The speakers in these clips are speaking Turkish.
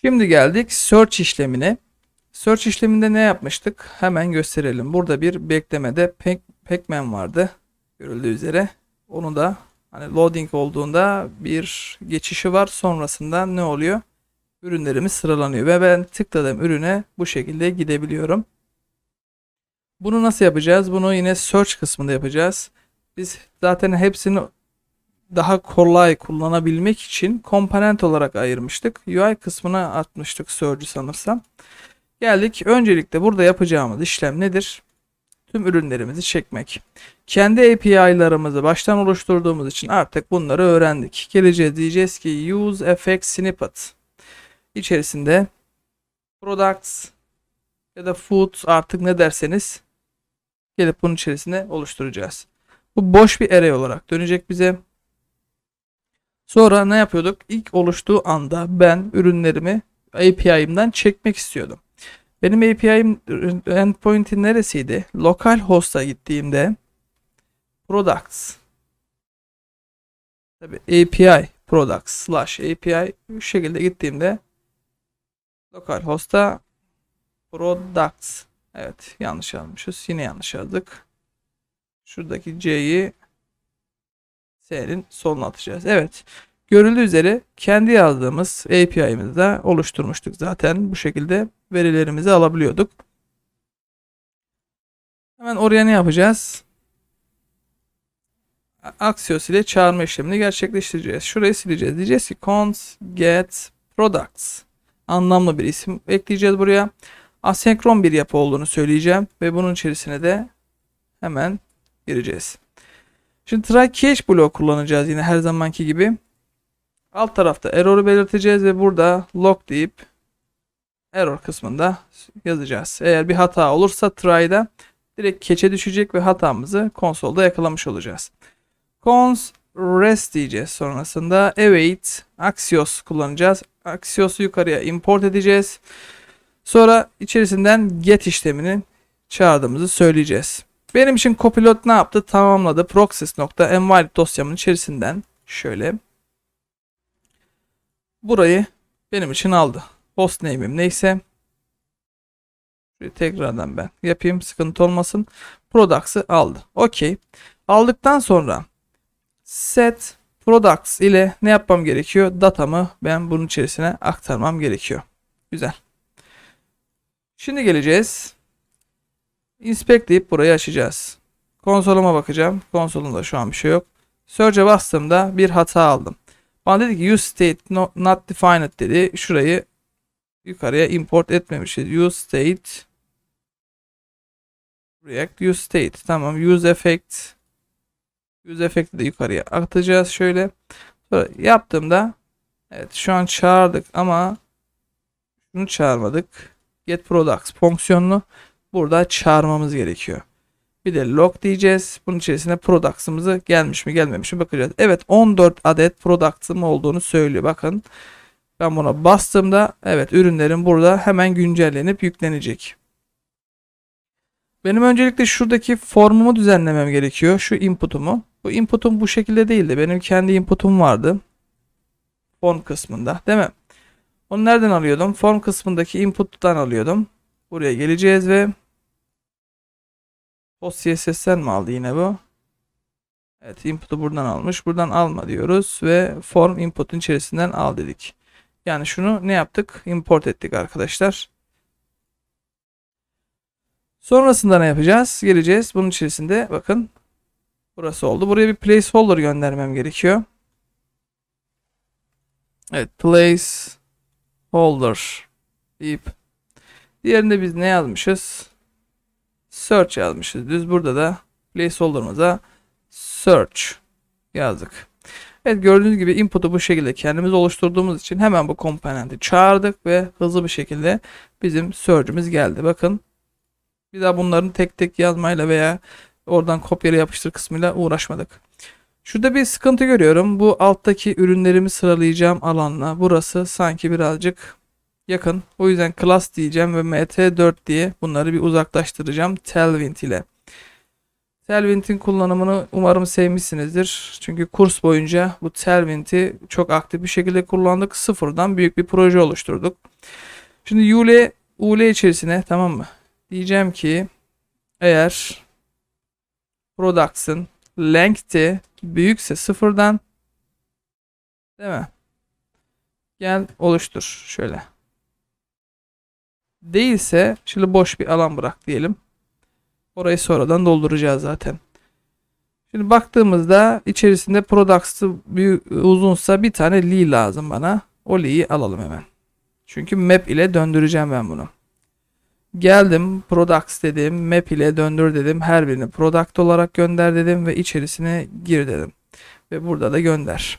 Şimdi geldik search işlemine. Search işleminde ne yapmıştık? Hemen gösterelim. Burada bir beklemede Pac- Pacman vardı. Görüldüğü üzere. Onu da hani loading olduğunda bir geçişi var. Sonrasında ne oluyor? Ürünlerimiz sıralanıyor ve ben tıkladığım ürüne bu şekilde gidebiliyorum. Bunu nasıl yapacağız? Bunu yine search kısmında yapacağız. Biz zaten hepsini daha kolay kullanabilmek için komponent olarak ayırmıştık. UI kısmına atmıştık Surge'ü sanırsam. Geldik. Öncelikle burada yapacağımız işlem nedir? Tüm ürünlerimizi çekmek. Kendi API'larımızı baştan oluşturduğumuz için artık bunları öğrendik. Geleceğiz diyeceğiz ki use effect snippet içerisinde products ya da food artık ne derseniz gelip bunun içerisine oluşturacağız. Bu boş bir array olarak dönecek bize. Sonra ne yapıyorduk? İlk oluştuğu anda ben ürünlerimi API'imden çekmek istiyordum. Benim API'm endpoint'i neresiydi? Lokal host'a gittiğimde products Tabii API products slash API şu şekilde gittiğimde lokal host'a products evet yanlış yazmışız. Yine yanlış yazdık. Şuradaki C'yi S'nin soluna atacağız. Evet. Görüldüğü üzere kendi yazdığımız API'mizi de oluşturmuştuk zaten. Bu şekilde verilerimizi alabiliyorduk. Hemen oraya ne yapacağız? Axios ile çağırma işlemini gerçekleştireceğiz. Şurayı sileceğiz. Diyeceğiz ki cons get products anlamlı bir isim ekleyeceğiz buraya. Asenkron bir yapı olduğunu söyleyeceğim ve bunun içerisine de hemen gireceğiz. Şimdi try catch bloğu kullanacağız yine her zamanki gibi. Alt tarafta error'u belirteceğiz ve burada log deyip error kısmında yazacağız. Eğer bir hata olursa try'da direkt keçe düşecek ve hatamızı konsolda yakalamış olacağız. Cons rest diyeceğiz sonrasında await axios kullanacağız. Axios'u yukarıya import edeceğiz. Sonra içerisinden get işlemini çağırdığımızı söyleyeceğiz. Benim için Copilot ne yaptı? Tamamladı. Process.environment dosyamın içerisinden şöyle burayı benim için aldı. Hostname'im neyse Şurayı tekrardan ben yapayım sıkıntı olmasın. Products'ı aldı. Okey. Aldıktan sonra set products ile ne yapmam gerekiyor? Datamı ben bunun içerisine aktarmam gerekiyor. Güzel. Şimdi geleceğiz. Inspect deyip burayı açacağız. Konsoluma bakacağım. Konsolumda şu an bir şey yok. Search'e bastığımda bir hata aldım. Bana dedi ki use state no- not defined dedi. Şurayı yukarıya import etmemişiz. Use state React use state. Tamam. Use effect use effect'i de yukarıya atacağız şöyle. Sonra yaptığımda evet şu an çağırdık ama şunu çağırmadık. Get products fonksiyonunu burada çağırmamız gerekiyor. Bir de log diyeceğiz. Bunun içerisine products'ımızı gelmiş mi gelmemiş mi bakacağız. Evet 14 adet product'ım olduğunu söylüyor. Bakın ben buna bastığımda evet ürünlerim burada hemen güncellenip yüklenecek. Benim öncelikle şuradaki formumu düzenlemem gerekiyor. Şu input'umu. Bu input'um bu şekilde değildi. Benim kendi input'um vardı. Form kısmında değil mi? Onu nereden alıyordum? Form kısmındaki input'tan alıyordum. Buraya geleceğiz ve Post CSS'ten mi aldı yine bu? Evet input'u buradan almış. Buradan alma diyoruz ve form input'un içerisinden al dedik. Yani şunu ne yaptık? Import ettik arkadaşlar. Sonrasında ne yapacağız? Geleceğiz. Bunun içerisinde bakın burası oldu. Buraya bir placeholder göndermem gerekiyor. Evet placeholder deyip diğerinde biz ne yazmışız? Search yazmışız. Düz burada da placeholder'ımıza search yazdık. Evet gördüğünüz gibi input'u bu şekilde kendimiz oluşturduğumuz için hemen bu komponenti çağırdık ve hızlı bir şekilde bizim search'ümüz geldi. Bakın bir daha bunların tek tek yazmayla veya oradan kopyala yapıştır kısmıyla uğraşmadık. Şurada bir sıkıntı görüyorum. Bu alttaki ürünlerimi sıralayacağım alanla burası sanki birazcık yakın. O yüzden class diyeceğim ve mt4 diye bunları bir uzaklaştıracağım Tailwind ile. Tailwind'in kullanımını umarım sevmişsinizdir. Çünkü kurs boyunca bu Tailwind'i çok aktif bir şekilde kullandık. Sıfırdan büyük bir proje oluşturduk. Şimdi UL, UL içerisine tamam mı? Diyeceğim ki eğer products'ın length'i büyükse sıfırdan değil mi? Gel oluştur şöyle. Değilse şimdi boş bir alan bırak diyelim. Orayı sonradan dolduracağız zaten. Şimdi baktığımızda içerisinde products'ı uzunsa bir tane li lazım bana. O li'yi alalım hemen. Çünkü map ile döndüreceğim ben bunu. Geldim products dedim, map ile döndür dedim. Her birini product olarak gönder dedim ve içerisine gir dedim. Ve burada da gönder.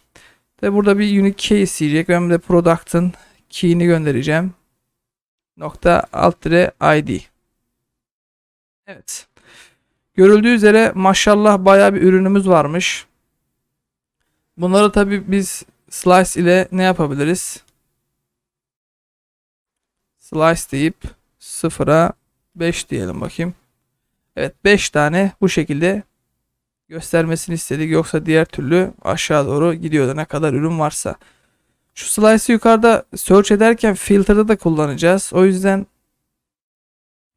Ve burada bir unique key isteyecek. Ben de product'ın key'ini göndereceğim. Nokta alt dire id. Evet. Görüldüğü üzere maşallah bayağı bir ürünümüz varmış. Bunları tabi biz slice ile ne yapabiliriz? Slice deyip sıfıra 5 diyelim bakayım. Evet 5 tane bu şekilde göstermesini istedik. Yoksa diğer türlü aşağı doğru gidiyordu ne kadar ürün varsa. Şu slice'ı yukarıda search ederken filter'da da kullanacağız. O yüzden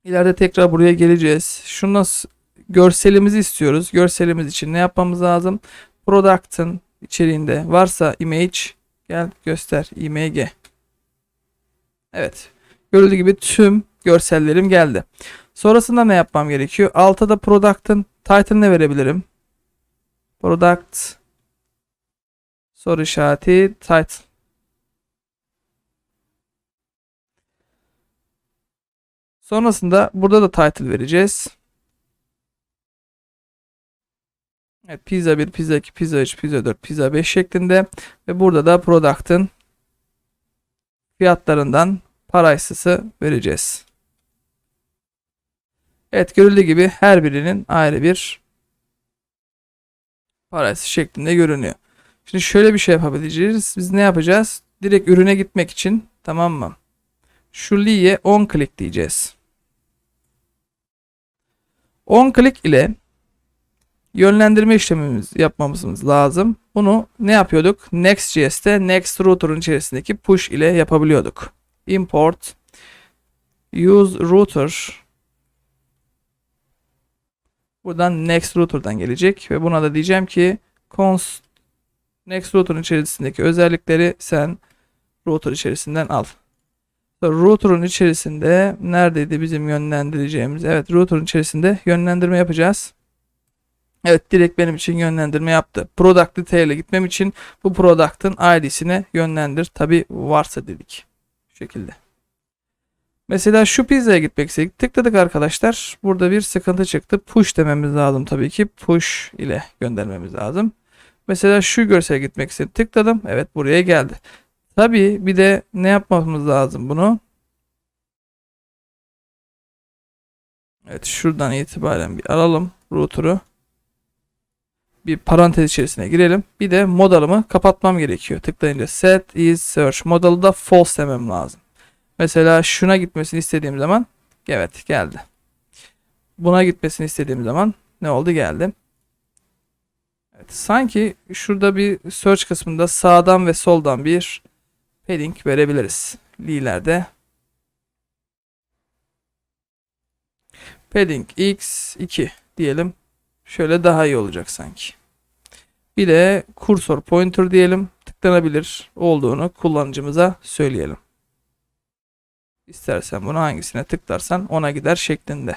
ileride tekrar buraya geleceğiz. Şunu nasıl görselimizi istiyoruz. Görselimiz için ne yapmamız lazım? Product'ın içeriğinde varsa image gel göster img. Evet. Görüldüğü gibi tüm görsellerim geldi. Sonrasında ne yapmam gerekiyor? Altta da product'ın title'ını verebilirim. Product soru işareti title. Sonrasında burada da title vereceğiz. Evet, pizza 1, pizza 2, pizza 3, pizza 4, pizza 5 şeklinde ve burada da product'ın fiyatlarından parayssızı vereceğiz. Evet görüldüğü gibi her birinin ayrı bir parası şeklinde görünüyor. Şimdi şöyle bir şey yapabileceğiz. Biz ne yapacağız? Direkt ürüne gitmek için tamam mı? Şu li'ye 10 click diyeceğiz. 10 click ile yönlendirme işlemimiz yapmamız lazım. Bunu ne yapıyorduk? Next.js'te next router'ın içerisindeki push ile yapabiliyorduk. Import use router buradan next router'dan gelecek ve buna da diyeceğim ki const next router'ın içerisindeki özellikleri sen router içerisinden al. Router'ın içerisinde neredeydi bizim yönlendireceğimiz? Evet, router'ın içerisinde yönlendirme yapacağız. Evet, direkt benim için yönlendirme yaptı. Product detail'e gitmem için bu product'ın ID'sine yönlendir. Tabi varsa dedik. Şu şekilde. Mesela şu pizzaya gitmek istedik. Tıkladık arkadaşlar. Burada bir sıkıntı çıktı. Push dememiz lazım tabii ki. Push ile göndermemiz lazım. Mesela şu görsele gitmek istedim. Tıkladım. Evet buraya geldi. Tabii bir de ne yapmamız lazım bunu? Evet şuradan itibaren bir alalım router'u. Bir parantez içerisine girelim. Bir de modalımı kapatmam gerekiyor. Tıklayınca set is search modalı da false demem lazım. Mesela şuna gitmesini istediğim zaman evet geldi. Buna gitmesini istediğim zaman ne oldu geldi. Evet, sanki şurada bir search kısmında sağdan ve soldan bir padding verebiliriz. Li'lerde padding x2 diyelim. Şöyle daha iyi olacak sanki. Bir de kursor pointer diyelim. Tıklanabilir olduğunu kullanıcımıza söyleyelim. İstersen bunu hangisine tıklarsan ona gider şeklinde.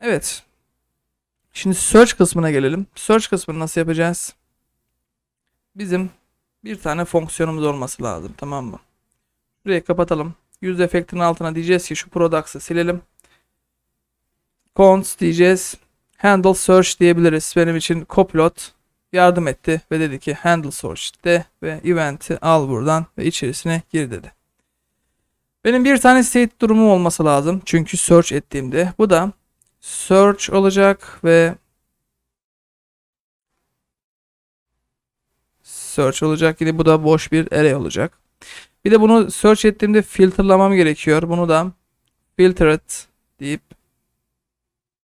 Evet. Şimdi search kısmına gelelim. Search kısmını nasıl yapacağız? Bizim bir tane fonksiyonumuz olması lazım. Tamam mı? Burayı kapatalım. Yüz efektinin altına diyeceğiz ki şu products'ı silelim. Cons diyeceğiz. Handle search diyebiliriz. Benim için copilot yardım etti ve dedi ki handle search de ve event'i al buradan ve içerisine gir dedi. Benim bir tane state durumum olması lazım. Çünkü search ettiğimde bu da search olacak ve search olacak. Yine bu da boş bir array olacak. Bir de bunu search ettiğimde filterlamam gerekiyor. Bunu da filtered deyip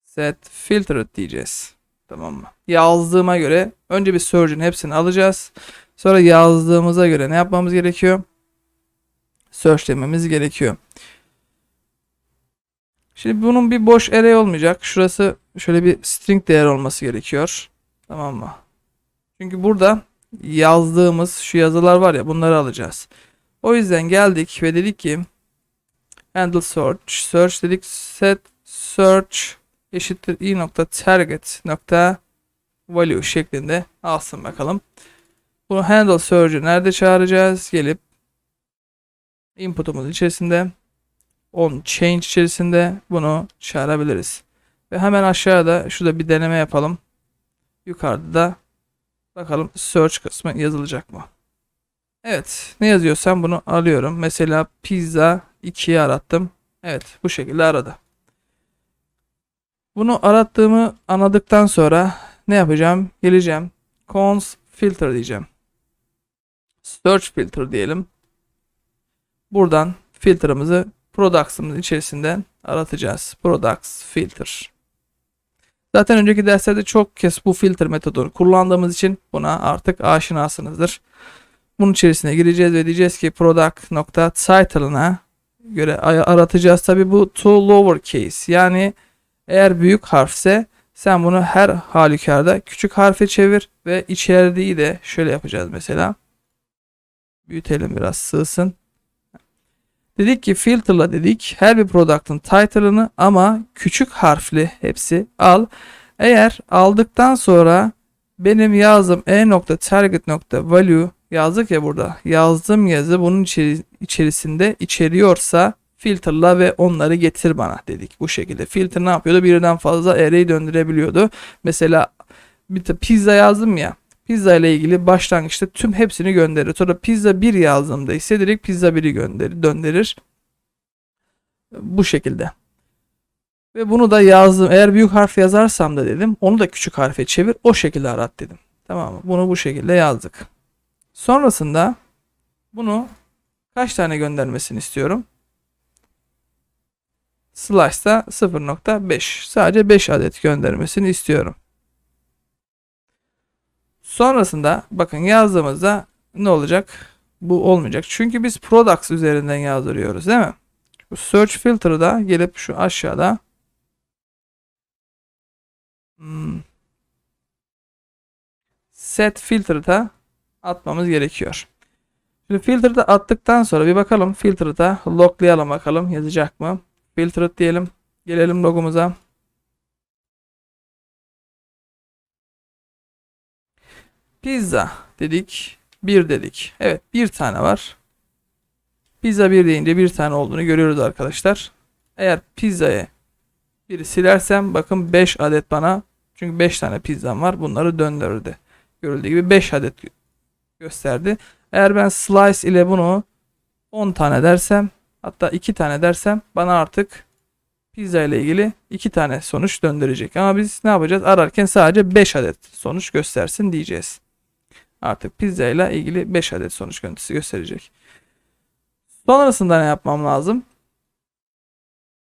set filtered diyeceğiz. Tamam mı? Yazdığıma göre önce bir search'ün hepsini alacağız. Sonra yazdığımıza göre ne yapmamız gerekiyor? Search dememiz gerekiyor. Şimdi bunun bir boş array olmayacak. Şurası şöyle bir string değer olması gerekiyor. Tamam mı? Çünkü burada yazdığımız şu yazılar var ya bunları alacağız. O yüzden geldik ve dedik ki handle search search dedik set search eşittir i nokta target nokta value şeklinde alsın bakalım. Bunu handle search'ü nerede çağıracağız? Gelip input'umuz içerisinde on change içerisinde bunu çağırabiliriz. Ve hemen aşağıda şurada bir deneme yapalım. Yukarıda da bakalım search kısmı yazılacak mı? Evet. Ne yazıyorsam bunu alıyorum. Mesela pizza 2'yi arattım. Evet. Bu şekilde aradı. Bunu arattığımı anladıktan sonra ne yapacağım? Geleceğim. Cons filter diyeceğim. Search filter diyelim. Buradan filtre'ımızı products'ımız içerisinden aratacağız. Products filter. Zaten önceki derslerde çok kez bu filter metodunu kullandığımız için buna artık aşinasınızdır. Bunun içerisine gireceğiz ve diyeceğiz ki product nokta title'ına göre aratacağız. Tabi bu to lowercase yani eğer büyük harfse sen bunu her halükarda küçük harfe çevir ve içerdiği de şöyle yapacağız mesela. Büyütelim biraz sığsın. Dedik ki filterla dedik her bir product'ın title'ını ama küçük harfli hepsi al. Eğer aldıktan sonra benim yazım e nokta target nokta value yazdık ya burada. Yazdığım yazı bunun içeri, içerisinde içeriyorsa filterla ve onları getir bana dedik bu şekilde. Filter ne yapıyordu? Birden fazla array döndürebiliyordu. Mesela bir pizza yazdım ya. Pizza ile ilgili başlangıçta tüm hepsini gönderir. Sonra pizza 1 yazdığımda ise direkt pizza 1'i gönderir, döndürür. Bu şekilde. Ve bunu da yazdım. Eğer büyük harf yazarsam da dedim. Onu da küçük harfe çevir. O şekilde arat dedim. Tamam mı? Bunu bu şekilde yazdık. Sonrasında bunu kaç tane göndermesini istiyorum? Slice'da 0.5. Sadece 5 adet göndermesini istiyorum. Sonrasında bakın yazdığımızda ne olacak? Bu olmayacak. Çünkü biz products üzerinden yazdırıyoruz değil mi? Bu search filter'ı da gelip şu aşağıda hmm, set filter'ı atmamız gerekiyor. Şimdi filter'ı attıktan sonra bir bakalım filter'ı da bakalım yazacak mı? Filter diyelim. Gelelim logumuza. Pizza dedik. Bir dedik. Evet bir tane var. Pizza bir deyince bir tane olduğunu görüyoruz arkadaşlar. Eğer pizzayı biri silersem bakın 5 adet bana çünkü 5 tane pizzam var. Bunları döndürdü. Görüldüğü gibi 5 adet gösterdi. Eğer ben slice ile bunu 10 tane dersem hatta 2 tane dersem bana artık pizza ile ilgili 2 tane sonuç döndürecek. Ama biz ne yapacağız? Ararken sadece 5 adet sonuç göstersin diyeceğiz. Artık pizza ile ilgili 5 adet sonuç görüntüsü gösterecek. Sonrasında ne yapmam lazım?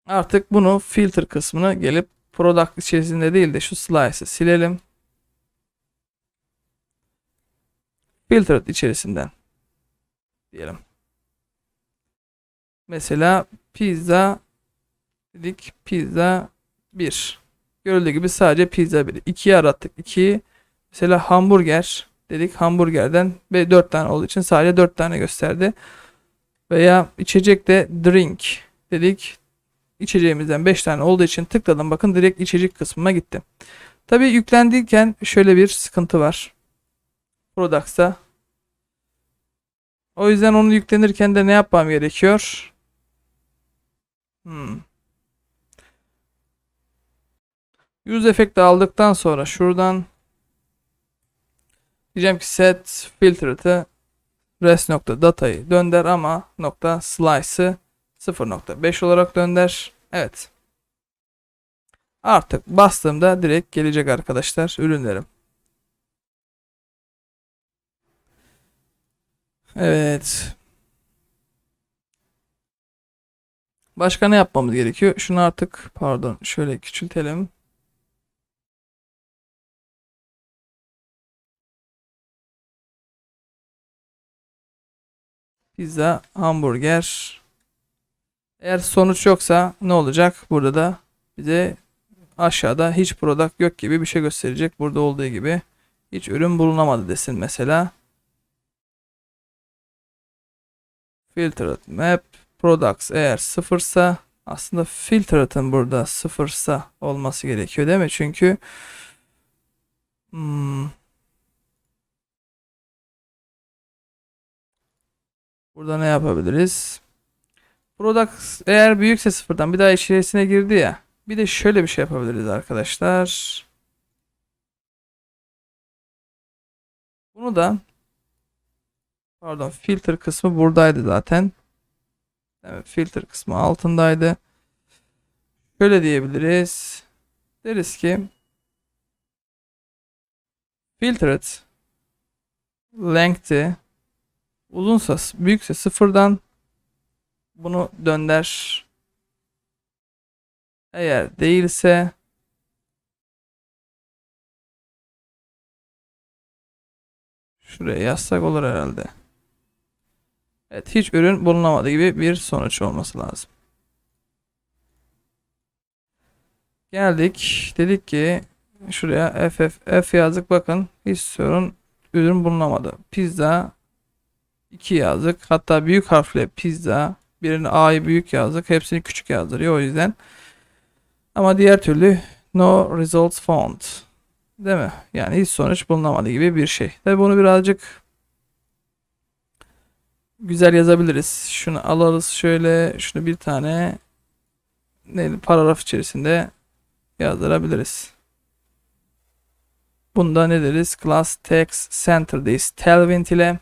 Artık bunu filter kısmını gelip product içerisinde değil de şu slice'ı silelim. Filtered içerisinden diyelim. Mesela pizza dedik pizza 1. Görüldüğü gibi sadece pizza 1. 2'yi arattık. 2 mesela hamburger dedik. Hamburgerden ve 4 tane olduğu için sadece 4 tane gösterdi. Veya içecek de drink dedik. İçeceğimizden 5 tane olduğu için tıkladım. Bakın direkt içecek kısmına gitti. Tabi yüklendiyken şöyle bir sıkıntı var. Products'a. O yüzden onu yüklenirken de ne yapmam gerekiyor? Hmm. Use efekti aldıktan sonra şuradan diyeceğim ki set filtered'ı rest nokta datayı dönder ama nokta slice'ı 0.5 olarak dönder. Evet. Artık bastığımda direkt gelecek arkadaşlar ürünlerim. Evet. Başka ne yapmamız gerekiyor? Şunu artık pardon şöyle küçültelim. Pizza, hamburger. Eğer sonuç yoksa ne olacak? Burada da bize aşağıda hiç product yok gibi bir şey gösterecek. Burada olduğu gibi hiç ürün bulunamadı desin mesela. Filtered map products eğer sıfırsa aslında filtered'ın burada sıfırsa olması gerekiyor değil mi? Çünkü hmm, burada ne yapabiliriz? Products eğer büyükse sıfırdan bir daha içerisine girdi ya. Bir de şöyle bir şey yapabiliriz arkadaşlar. Bunu da pardon filter kısmı buradaydı zaten. Evet, filter kısmı altındaydı. Şöyle diyebiliriz. Deriz ki filtered length'i uzunsa büyükse sıfırdan bunu dönder. Eğer değilse şuraya yazsak olur herhalde. Evet hiç ürün bulunamadı gibi bir sonuç olması lazım. Geldik. Dedik ki şuraya FF F yazdık bakın hiç sorun ürün bulunamadı. Pizza 2 yazdık. Hatta büyük harfle pizza birini A'yı büyük yazdık. Hepsini küçük yazdırıyor o yüzden. Ama diğer türlü no results found. Değil mi? Yani hiç sonuç bulunamadı gibi bir şey. Tabi bunu birazcık güzel yazabiliriz. Şunu alırız şöyle. Şunu bir tane ne, paragraf içerisinde yazdırabiliriz. Bunda ne deriz? Class text center'dayız. Tailwind ile.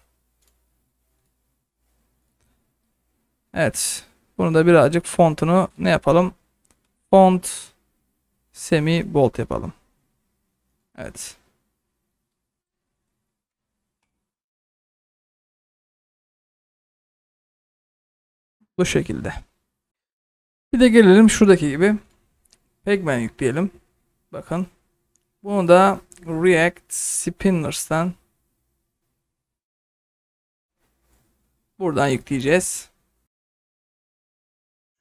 Evet. Bunu da birazcık fontunu ne yapalım? Font semi bold yapalım. Evet. Bu şekilde. Bir de gelelim şuradaki gibi. Pigmen yükleyelim. Bakın. Bunu da React Spinners'tan buradan yükleyeceğiz.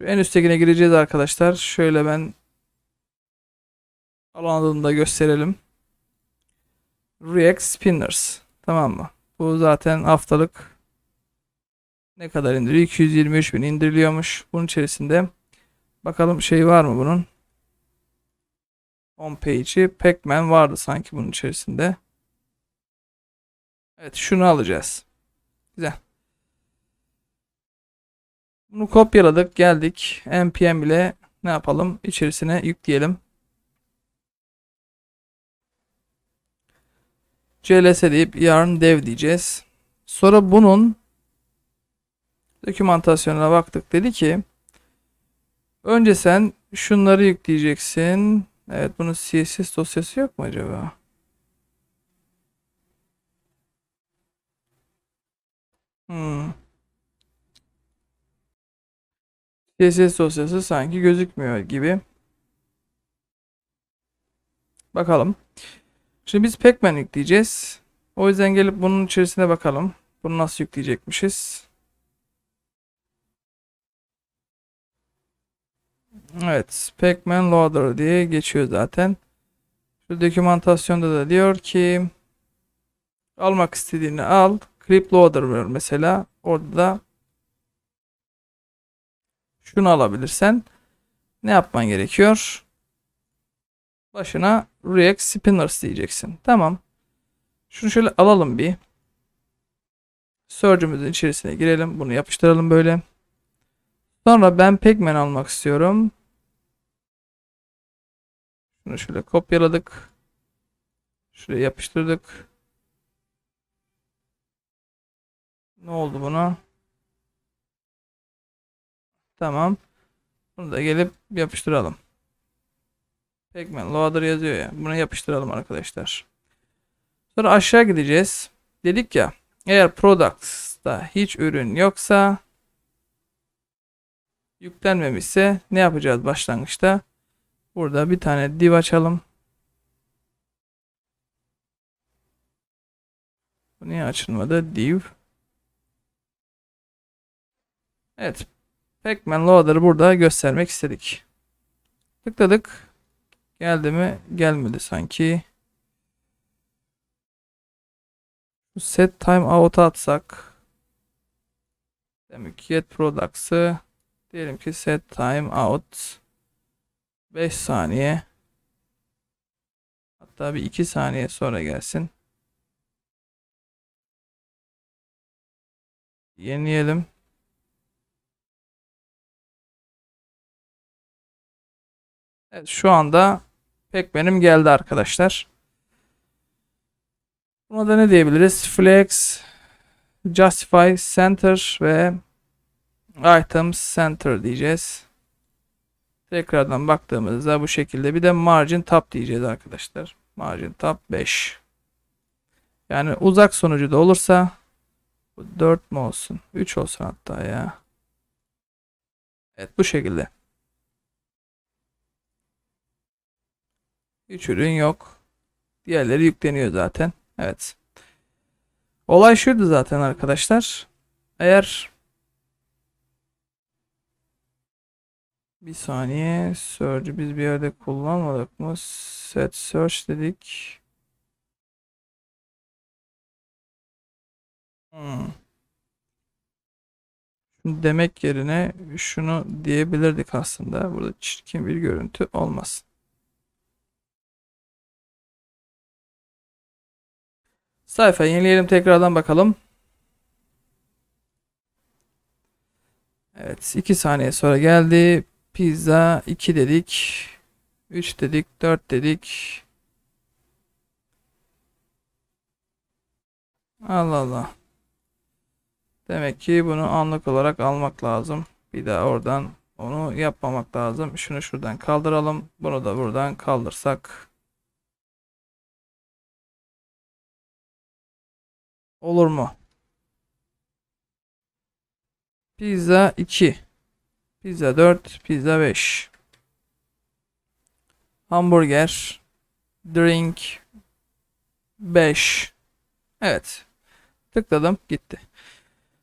En üsttekine gireceğiz arkadaşlar. Şöyle ben alan adını da gösterelim. React Spinners. Tamam mı? Bu zaten haftalık ne kadar indiriyor? 223 bin indiriliyormuş. Bunun içerisinde bakalım şey var mı bunun? Home page'i. Pacman vardı sanki bunun içerisinde. Evet şunu alacağız. Güzel. Bunu kopyaladık. Geldik. npm ile ne yapalım? İçerisine yükleyelim. cls deyip yarn dev diyeceğiz. Sonra bunun dokümantasyonuna baktık. Dedi ki önce sen şunları yükleyeceksin. Evet bunun CSS dosyası yok mu acaba? Hmm. CSS dosyası sanki gözükmüyor gibi. Bakalım. Şimdi biz Pacman yükleyeceğiz. O yüzden gelip bunun içerisine bakalım. Bunu nasıl yükleyecekmişiz. Evet. Pacman Loader diye geçiyor zaten. Şu dokümantasyonda da diyor ki almak istediğini al. Clip Loader var mesela. Orada da şunu alabilirsen ne yapman gerekiyor? Başına React Spinners diyeceksin. Tamam. Şunu şöyle alalım bir. Search'ümüzün içerisine girelim. Bunu yapıştıralım böyle. Sonra ben Pigman almak istiyorum. Şunu şöyle kopyaladık. Şuraya yapıştırdık. Ne oldu buna? Tamam. Bunu da gelip yapıştıralım. Pigman loader yazıyor ya. Bunu yapıştıralım arkadaşlar. Sonra aşağı gideceğiz. Dedik ya eğer products'ta hiç ürün yoksa yüklenmemişse ne yapacağız başlangıçta? Burada bir tane div açalım. Bu niye açılmadı? Div. Evet. Pacman Loader'ı burada göstermek istedik. Tıkladık. Geldi mi? Gelmedi sanki. Set time out'a atsak. Demek ki get products'ı diyelim ki set time out 5 saniye hatta bir 2 saniye sonra gelsin. Yenileyelim. Evet şu anda pek benim geldi arkadaşlar. Buna da ne diyebiliriz? Flex, Justify, Center ve Items Center diyeceğiz. Tekrardan baktığımızda bu şekilde bir de Margin Top diyeceğiz arkadaşlar. Margin Top 5. Yani uzak sonucu da olursa bu 4 mü olsun? 3 olsun hatta ya. Evet bu şekilde. 3 ürün yok. Diğerleri yükleniyor zaten. Evet. Olay şuydu zaten arkadaşlar. Eğer bir saniye search'ı biz bir yerde kullanmadık mı? Set search dedik. Hmm. Demek yerine şunu diyebilirdik aslında. Burada çirkin bir görüntü olmasın. Sayfa yenileyelim tekrardan bakalım. Evet 2 saniye sonra geldi. Pizza 2 dedik. 3 dedik. 4 dedik. Allah Allah. Demek ki bunu anlık olarak almak lazım. Bir daha oradan onu yapmamak lazım. Şunu şuradan kaldıralım. Bunu da buradan kaldırsak. Olur mu? Pizza 2. Pizza 4. Pizza 5. Hamburger. Drink 5. Evet. Tıkladım. Gitti.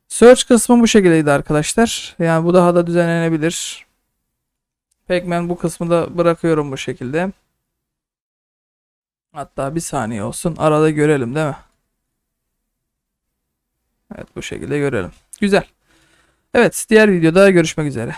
Search kısmı bu şekildeydi arkadaşlar. Yani bu daha da düzenlenebilir. Pacman bu kısmı da bırakıyorum bu şekilde. Hatta bir saniye olsun. Arada görelim değil mi? Evet bu şekilde görelim. Güzel. Evet diğer videoda görüşmek üzere.